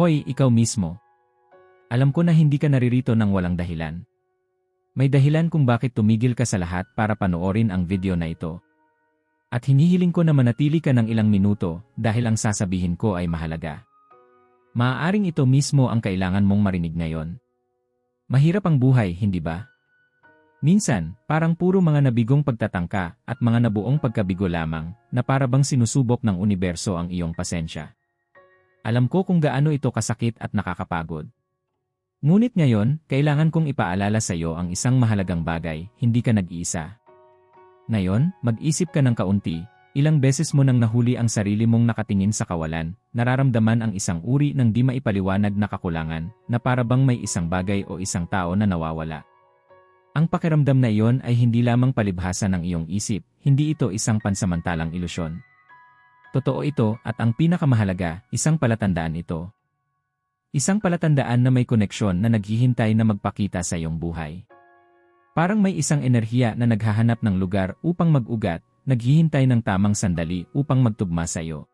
Hoy, ikaw mismo. Alam ko na hindi ka naririto ng walang dahilan. May dahilan kung bakit tumigil ka sa lahat para panoorin ang video na ito. At hinihiling ko na manatili ka ng ilang minuto dahil ang sasabihin ko ay mahalaga. Maaaring ito mismo ang kailangan mong marinig ngayon. Mahirap ang buhay, hindi ba? Minsan, parang puro mga nabigong pagtatangka at mga nabuong pagkabigo lamang na parabang sinusubok ng universo ang iyong pasensya. Alam ko kung gaano ito kasakit at nakakapagod. Ngunit ngayon, kailangan kong ipaalala sa iyo ang isang mahalagang bagay, hindi ka nag-iisa. Ngayon, mag-isip ka ng kaunti, ilang beses mo nang nahuli ang sarili mong nakatingin sa kawalan, nararamdaman ang isang uri ng di maipaliwanag na kakulangan, na para bang may isang bagay o isang tao na nawawala. Ang pakiramdam na iyon ay hindi lamang palibhasa ng iyong isip, hindi ito isang pansamantalang ilusyon. Totoo ito at ang pinakamahalaga, isang palatandaan ito. Isang palatandaan na may koneksyon na naghihintay na magpakita sa iyong buhay. Parang may isang enerhiya na naghahanap ng lugar upang mag-ugat, naghihintay ng tamang sandali upang magtugma sa iyo.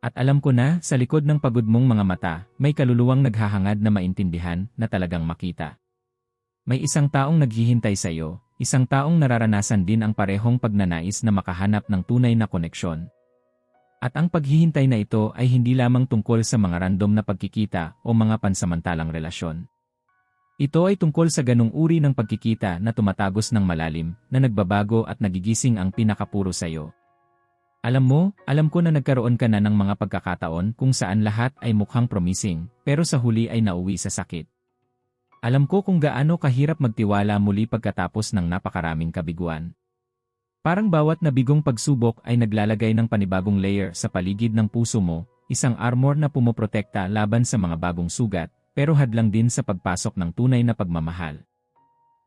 At alam ko na, sa likod ng pagod mong mga mata, may kaluluwang naghahangad na maintindihan na talagang makita. May isang taong naghihintay sa iyo, isang taong nararanasan din ang parehong pagnanais na makahanap ng tunay na koneksyon. At ang paghihintay na ito ay hindi lamang tungkol sa mga random na pagkikita o mga pansamantalang relasyon. Ito ay tungkol sa ganong uri ng pagkikita na tumatagos ng malalim, na nagbabago at nagigising ang pinakapuro sa iyo. Alam mo, alam ko na nagkaroon ka na ng mga pagkakataon kung saan lahat ay mukhang promising, pero sa huli ay nauwi sa sakit. Alam ko kung gaano kahirap magtiwala muli pagkatapos ng napakaraming kabiguan. Parang bawat nabigong pagsubok ay naglalagay ng panibagong layer sa paligid ng puso mo, isang armor na pumoprotekta laban sa mga bagong sugat, pero hadlang din sa pagpasok ng tunay na pagmamahal.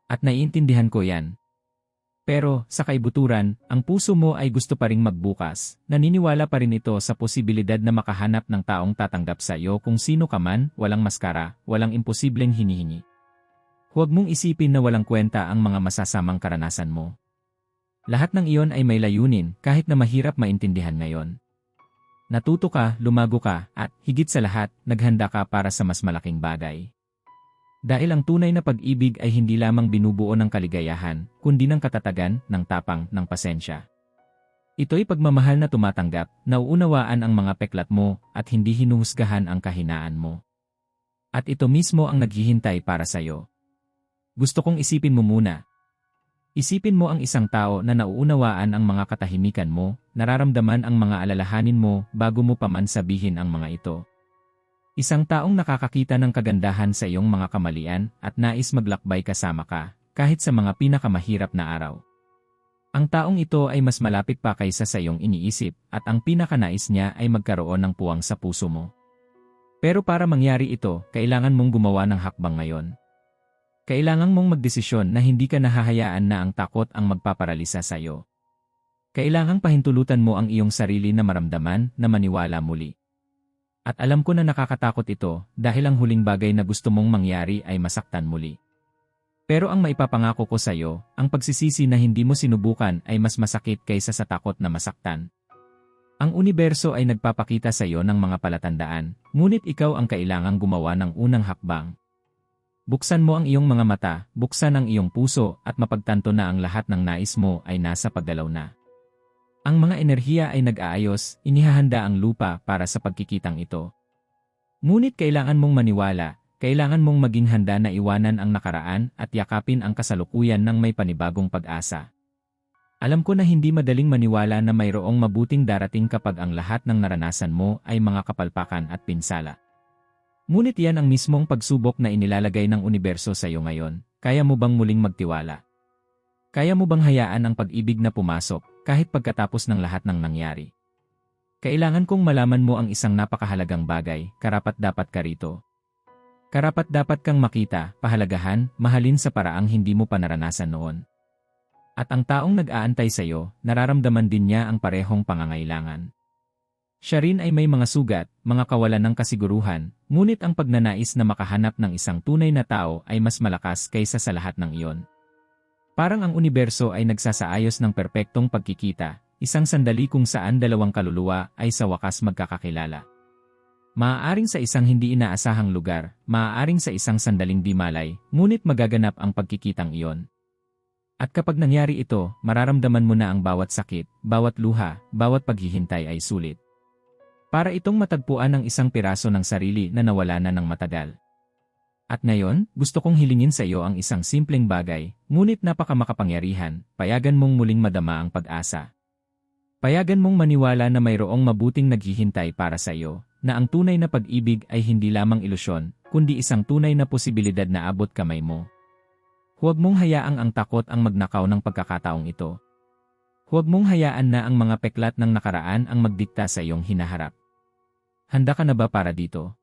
At naiintindihan ko yan. Pero, sa kaibuturan, ang puso mo ay gusto pa ring magbukas, naniniwala pa rin ito sa posibilidad na makahanap ng taong tatanggap sa iyo kung sino ka man, walang maskara, walang imposibleng hinihingi. Huwag mong isipin na walang kwenta ang mga masasamang karanasan mo. Lahat ng iyon ay may layunin kahit na mahirap maintindihan ngayon. Natuto ka, lumago ka, at, higit sa lahat, naghanda ka para sa mas malaking bagay. Dahil ang tunay na pag-ibig ay hindi lamang binubuo ng kaligayahan, kundi ng katatagan, ng tapang, ng pasensya. Ito'y pagmamahal na tumatanggap, nauunawaan ang mga peklat mo, at hindi hinuhusgahan ang kahinaan mo. At ito mismo ang naghihintay para sa'yo. Gusto kong isipin mo muna, Isipin mo ang isang tao na nauunawaan ang mga katahimikan mo, nararamdaman ang mga alalahanin mo bago mo pa man sabihin ang mga ito. Isang taong nakakakita ng kagandahan sa iyong mga kamalian at nais maglakbay kasama ka, kahit sa mga pinakamahirap na araw. Ang taong ito ay mas malapit pa kaysa sa iyong iniisip at ang pinakanais niya ay magkaroon ng puwang sa puso mo. Pero para mangyari ito, kailangan mong gumawa ng hakbang ngayon. Kailangan mong magdesisyon na hindi ka nahahayaan na ang takot ang magpaparalisa sa iyo. Kailangang pahintulutan mo ang iyong sarili na maramdaman na maniwala muli. At alam ko na nakakatakot ito dahil ang huling bagay na gusto mong mangyari ay masaktan muli. Pero ang maipapangako ko sa iyo, ang pagsisisi na hindi mo sinubukan ay mas masakit kaysa sa takot na masaktan. Ang universo ay nagpapakita sa iyo ng mga palatandaan, ngunit ikaw ang kailangang gumawa ng unang hakbang. Buksan mo ang iyong mga mata, buksan ang iyong puso at mapagtanto na ang lahat ng nais mo ay nasa paggalaw na. Ang mga enerhiya ay nag-aayos, inihahanda ang lupa para sa pagkikitang ito. Ngunit kailangan mong maniwala, kailangan mong maging handa na iwanan ang nakaraan at yakapin ang kasalukuyan ng may panibagong pag-asa. Alam ko na hindi madaling maniwala na mayroong mabuting darating kapag ang lahat ng naranasan mo ay mga kapalpakan at pinsala. Ngunit yan ang mismong pagsubok na inilalagay ng universo sa iyo ngayon. Kaya mo bang muling magtiwala? Kaya mo bang hayaan ang pag-ibig na pumasok kahit pagkatapos ng lahat ng nangyari? Kailangan kong malaman mo ang isang napakahalagang bagay, karapat dapat ka rito. Karapat dapat kang makita, pahalagahan, mahalin sa paraang hindi mo pa naranasan noon. At ang taong nag-aantay sa iyo, nararamdaman din niya ang parehong pangangailangan. Siya rin ay may mga sugat, mga kawalan ng kasiguruhan, ngunit ang pagnanais na makahanap ng isang tunay na tao ay mas malakas kaysa sa lahat ng iyon. Parang ang universo ay nagsasaayos ng perpektong pagkikita, isang sandali kung saan dalawang kaluluwa ay sa wakas magkakakilala. Maaaring sa isang hindi inaasahang lugar, maaaring sa isang sandaling di malay, ngunit magaganap ang pagkikitang iyon. At kapag nangyari ito, mararamdaman mo na ang bawat sakit, bawat luha, bawat paghihintay ay sulit. Para itong matagpuan ng isang piraso ng sarili na nawala na ng matagal. At ngayon, gusto kong hilingin sa iyo ang isang simpleng bagay, ngunit napakamakapangyarihan, payagan mong muling madama ang pag-asa. Payagan mong maniwala na mayroong mabuting naghihintay para sa iyo, na ang tunay na pag-ibig ay hindi lamang ilusyon, kundi isang tunay na posibilidad na abot kamay mo. Huwag mong hayaang ang takot ang magnakaw ng pagkakataong ito. Huwag mong hayaan na ang mga peklat ng nakaraan ang magdikta sa iyong hinaharap. Handa ka na ba para dito?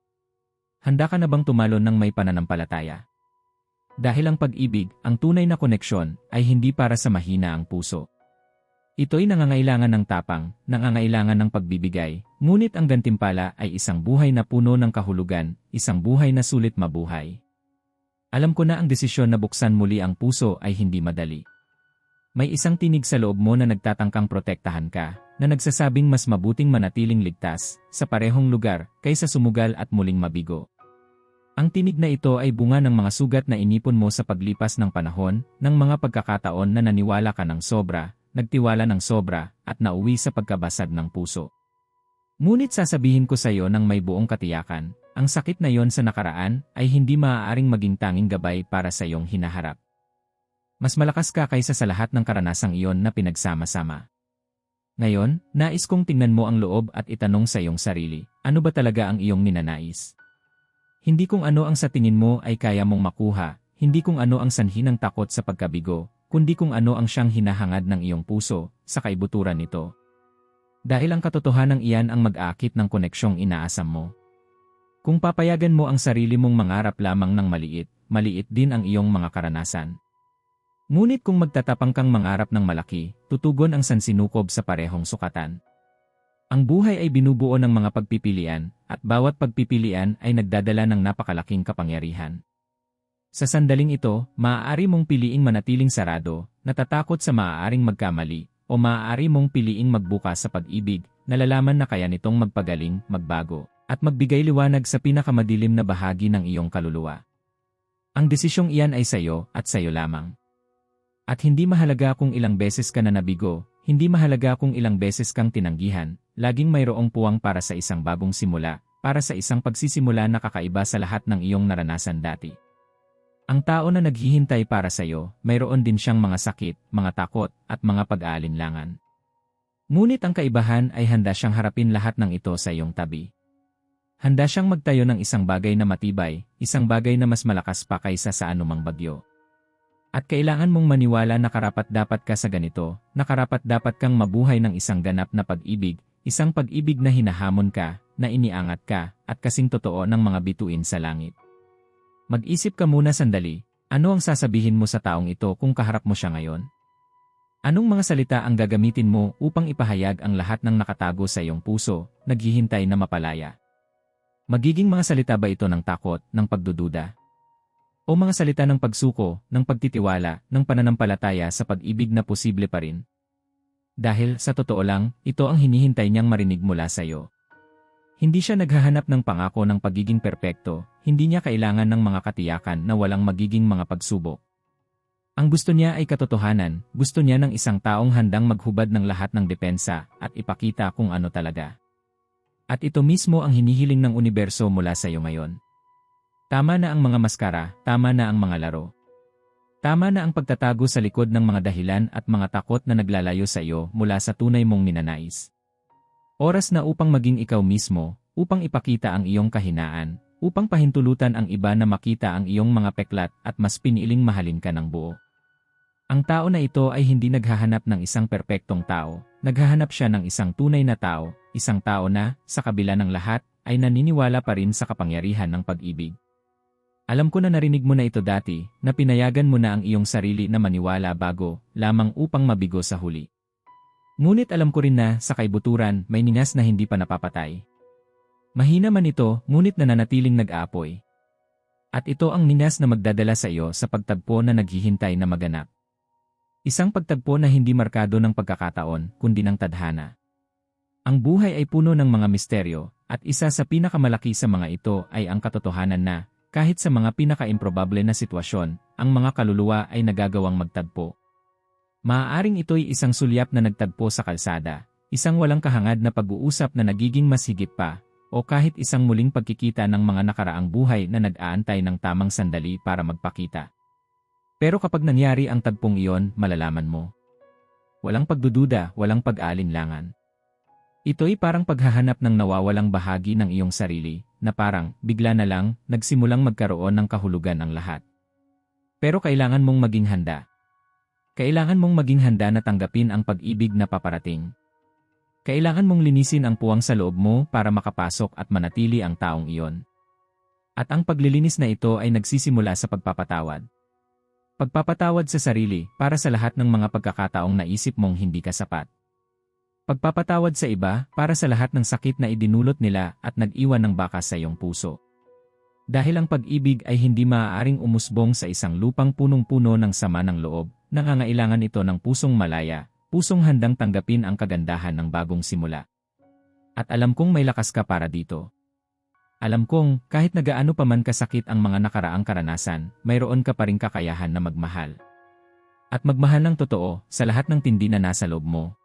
Handa ka na bang tumalon ng may pananampalataya? Dahil ang pag-ibig, ang tunay na koneksyon, ay hindi para sa mahina ang puso. Ito'y nangangailangan ng tapang, nangangailangan ng pagbibigay, ngunit ang gantimpala ay isang buhay na puno ng kahulugan, isang buhay na sulit mabuhay. Alam ko na ang desisyon na buksan muli ang puso ay hindi madali. May isang tinig sa loob mo na nagtatangkang protektahan ka, na nagsasabing mas mabuting manatiling ligtas, sa parehong lugar, kaysa sumugal at muling mabigo. Ang tinig na ito ay bunga ng mga sugat na inipon mo sa paglipas ng panahon, ng mga pagkakataon na naniwala ka ng sobra, nagtiwala ng sobra, at nauwi sa pagkabasag ng puso. Ngunit sasabihin ko sa iyo ng may buong katiyakan, ang sakit na yon sa nakaraan ay hindi maaaring maging tanging gabay para sa iyong hinaharap. Mas malakas ka kaysa sa lahat ng karanasang iyon na pinagsama-sama. Ngayon, nais kong tingnan mo ang loob at itanong sa iyong sarili, ano ba talaga ang iyong ninanais? Hindi kung ano ang sa tingin mo ay kaya mong makuha, hindi kung ano ang sanhi ng takot sa pagkabigo, kundi kung ano ang siyang hinahangad ng iyong puso sa kaibuturan nito. Dahil ang katotohanan iyan ang mag-aakit ng koneksyong inaasam mo. Kung papayagan mo ang sarili mong mangarap lamang ng maliit, maliit din ang iyong mga karanasan. Ngunit kung magtatapang kang mangarap ng malaki, tutugon ang sansinukob sa parehong sukatan. Ang buhay ay binubuo ng mga pagpipilian, at bawat pagpipilian ay nagdadala ng napakalaking kapangyarihan. Sa sandaling ito, maaari mong piliing manatiling sarado, natatakot sa maaaring magkamali, o maaari mong piliing magbukas sa pag-ibig, nalalaman na kaya nitong magpagaling, magbago, at magbigay liwanag sa pinakamadilim na bahagi ng iyong kaluluwa. Ang desisyong iyan ay sayo at sayo lamang. At hindi mahalaga kung ilang beses ka na nabigo, hindi mahalaga kung ilang beses kang tinanggihan, laging mayroong puwang para sa isang bagong simula, para sa isang pagsisimula na kakaiba sa lahat ng iyong naranasan dati. Ang tao na naghihintay para sa iyo, mayroon din siyang mga sakit, mga takot, at mga pag-aalinlangan. Ngunit ang kaibahan ay handa siyang harapin lahat ng ito sa iyong tabi. Handa siyang magtayo ng isang bagay na matibay, isang bagay na mas malakas pa kaysa sa anumang bagyo. At kailangan mong maniwala na karapat dapat ka sa ganito, na karapat dapat kang mabuhay ng isang ganap na pag-ibig, isang pag-ibig na hinahamon ka, na iniangat ka, at kasing totoo ng mga bituin sa langit. Mag-isip ka muna sandali, ano ang sasabihin mo sa taong ito kung kaharap mo siya ngayon? Anong mga salita ang gagamitin mo upang ipahayag ang lahat ng nakatago sa iyong puso, naghihintay na mapalaya? Magiging mga salita ba ito ng takot, ng pagdududa? O mga salita ng pagsuko, ng pagtitiwala, ng pananampalataya sa pag-ibig na posible pa rin? Dahil, sa totoo lang, ito ang hinihintay niyang marinig mula sa iyo. Hindi siya naghahanap ng pangako ng pagiging perpekto, hindi niya kailangan ng mga katiyakan na walang magiging mga pagsubok. Ang gusto niya ay katotohanan, gusto niya ng isang taong handang maghubad ng lahat ng depensa at ipakita kung ano talaga. At ito mismo ang hinihiling ng universo mula sa iyo ngayon. Tama na ang mga maskara, tama na ang mga laro. Tama na ang pagtatago sa likod ng mga dahilan at mga takot na naglalayo sa iyo mula sa tunay mong ninanais. Oras na upang maging ikaw mismo, upang ipakita ang iyong kahinaan, upang pahintulutan ang iba na makita ang iyong mga peklat at mas piniling mahalin ka ng buo. Ang tao na ito ay hindi naghahanap ng isang perpektong tao, naghahanap siya ng isang tunay na tao, isang tao na, sa kabila ng lahat, ay naniniwala pa rin sa kapangyarihan ng pag-ibig. Alam ko na narinig mo na ito dati, na pinayagan mo na ang iyong sarili na maniwala bago, lamang upang mabigo sa huli. Ngunit alam ko rin na sa kaibuturan may ningas na hindi pa napapatay. Mahina man ito, ngunit nananatiling nag-aapoy. At ito ang ningas na magdadala sa iyo sa pagtagpo na naghihintay na maganap. Isang pagtagpo na hindi markado ng pagkakataon, kundi ng tadhana. Ang buhay ay puno ng mga misteryo, At isa sa pinakamalaki sa mga ito ay ang katotohanan na, kahit sa mga pinaka-improbable na sitwasyon, ang mga kaluluwa ay nagagawang magtagpo. Maaaring ito'y isang sulyap na nagtagpo sa kalsada, isang walang kahangad na pag-uusap na nagiging mas higit pa, o kahit isang muling pagkikita ng mga nakaraang buhay na nag-aantay ng tamang sandali para magpakita. Pero kapag nangyari ang tagpong iyon, malalaman mo. Walang pagdududa, walang pag-alinlangan. Ito'y parang paghahanap ng nawawalang bahagi ng iyong sarili, na parang, bigla na lang, nagsimulang magkaroon ng kahulugan ang lahat. Pero kailangan mong maging handa. Kailangan mong maging handa na tanggapin ang pag-ibig na paparating. Kailangan mong linisin ang puwang sa loob mo para makapasok at manatili ang taong iyon. At ang paglilinis na ito ay nagsisimula sa pagpapatawad. Pagpapatawad sa sarili para sa lahat ng mga pagkakataong naisip mong hindi ka sapat. Pagpapatawad sa iba para sa lahat ng sakit na idinulot nila at nag-iwan ng bakas sa iyong puso. Dahil ang pag-ibig ay hindi maaaring umusbong sa isang lupang punong-puno ng sama ng loob, nangangailangan ito ng pusong malaya, pusong handang tanggapin ang kagandahan ng bagong simula. At alam kong may lakas ka para dito. Alam kong, kahit nagaano pa man kasakit ang mga nakaraang karanasan, mayroon ka pa rin kakayahan na magmahal. At magmahal ng totoo sa lahat ng tindi na nasa loob mo,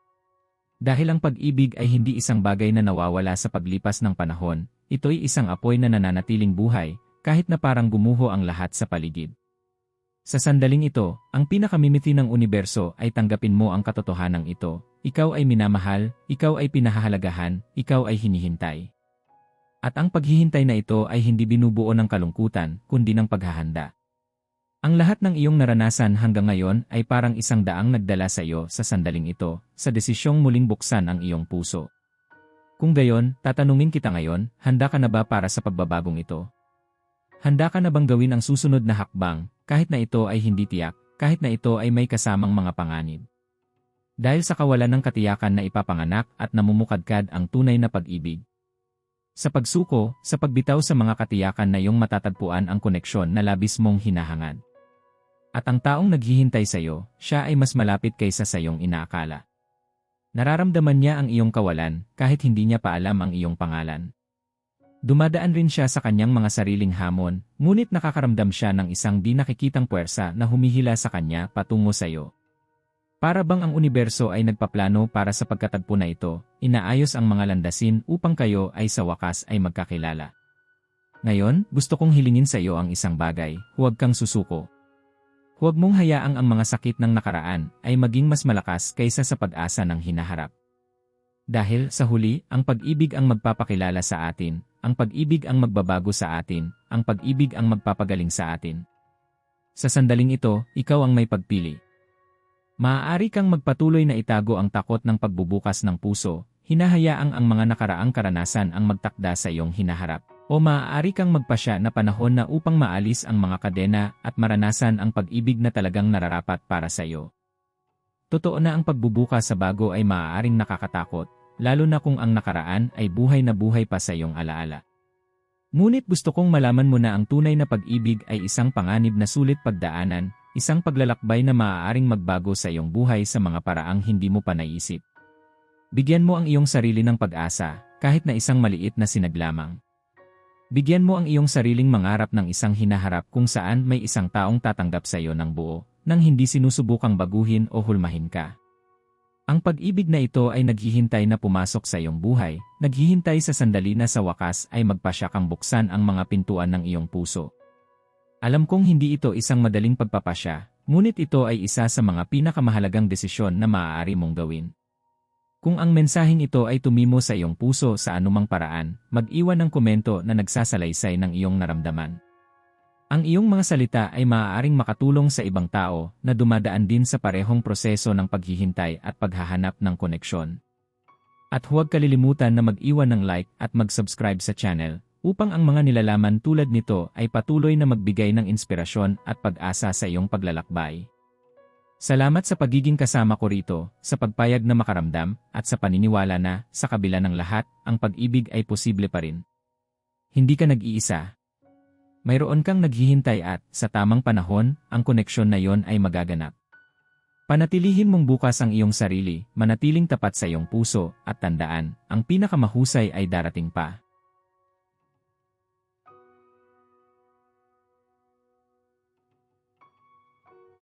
dahil ang pag-ibig ay hindi isang bagay na nawawala sa paglipas ng panahon, ito'y isang apoy na nananatiling buhay, kahit na parang gumuho ang lahat sa paligid. Sa sandaling ito, ang pinakamimiti ng universo ay tanggapin mo ang katotohanan ito, ikaw ay minamahal, ikaw ay pinahahalagahan, ikaw ay hinihintay. At ang paghihintay na ito ay hindi binubuo ng kalungkutan, kundi ng paghahanda. Ang lahat ng iyong naranasan hanggang ngayon ay parang isang daang nagdala sa iyo sa sandaling ito, sa desisyong muling buksan ang iyong puso. Kung gayon, tatanungin kita ngayon, handa ka na ba para sa pagbabagong ito? Handa ka na bang gawin ang susunod na hakbang, kahit na ito ay hindi tiyak, kahit na ito ay may kasamang mga panganib? Dahil sa kawalan ng katiyakan na ipapanganak at namumukadkad ang tunay na pag-ibig, sa pagsuko, sa pagbitaw sa mga katiyakan na iyong matatagpuan ang koneksyon na labis mong hinahangad. At ang taong naghihintay sa iyo, siya ay mas malapit kaysa sa iyong inaakala. Nararamdaman niya ang iyong kawalan kahit hindi niya pa alam ang iyong pangalan. Dumadaan rin siya sa kanyang mga sariling hamon, ngunit nakakaramdam siya ng isang di nakikitang puwersa na humihila sa kanya patungo sa iyo. Para bang ang universo ay nagpaplano para sa pagkatagpo na ito, inaayos ang mga landasin upang kayo ay sa wakas ay magkakilala. Ngayon, gusto kong hilingin sa iyo ang isang bagay, huwag kang susuko. Huwag mong hayaang ang mga sakit ng nakaraan ay maging mas malakas kaysa sa pag-asa ng hinaharap. Dahil sa huli, ang pag-ibig ang magpapakilala sa atin, ang pag-ibig ang magbabago sa atin, ang pag-ibig ang magpapagaling sa atin. Sa sandaling ito, ikaw ang may pagpili. Maaari kang magpatuloy na itago ang takot ng pagbubukas ng puso, hinahayaang ang mga nakaraang karanasan ang magtakda sa iyong hinaharap. O maaari kang magpasya na panahon na upang maalis ang mga kadena at maranasan ang pag-ibig na talagang nararapat para sa iyo. Totoo na ang pagbubuka sa bago ay maaaring nakakatakot, lalo na kung ang nakaraan ay buhay na buhay pa sa iyong alaala. Ngunit gusto kong malaman mo na ang tunay na pag-ibig ay isang panganib na sulit pagdaanan, isang paglalakbay na maaaring magbago sa iyong buhay sa mga paraang hindi mo pa naisip. Bigyan mo ang iyong sarili ng pag-asa, kahit na isang maliit na sinaglamang. Bigyan mo ang iyong sariling mangarap ng isang hinaharap kung saan may isang taong tatanggap sa iyo ng buo, nang hindi sinusubukang baguhin o hulmahin ka. Ang pag-ibig na ito ay naghihintay na pumasok sa iyong buhay, naghihintay sa sandali na sa wakas ay magpasya kang buksan ang mga pintuan ng iyong puso. Alam kong hindi ito isang madaling pagpapasya, ngunit ito ay isa sa mga pinakamahalagang desisyon na maaari mong gawin. Kung ang mensaheng ito ay tumimo sa iyong puso sa anumang paraan, mag-iwan ng komento na nagsasalaysay ng iyong naramdaman. Ang iyong mga salita ay maaaring makatulong sa ibang tao na dumadaan din sa parehong proseso ng paghihintay at paghahanap ng koneksyon. At huwag kalilimutan na mag-iwan ng like at mag-subscribe sa channel upang ang mga nilalaman tulad nito ay patuloy na magbigay ng inspirasyon at pag-asa sa iyong paglalakbay. Salamat sa pagiging kasama ko rito, sa pagpayag na makaramdam, at sa paniniwala na, sa kabila ng lahat, ang pag-ibig ay posible pa rin. Hindi ka nag-iisa. Mayroon kang naghihintay at, sa tamang panahon, ang koneksyon na yon ay magaganap. Panatilihin mong bukas ang iyong sarili, manatiling tapat sa iyong puso, at tandaan, ang pinakamahusay ay darating pa.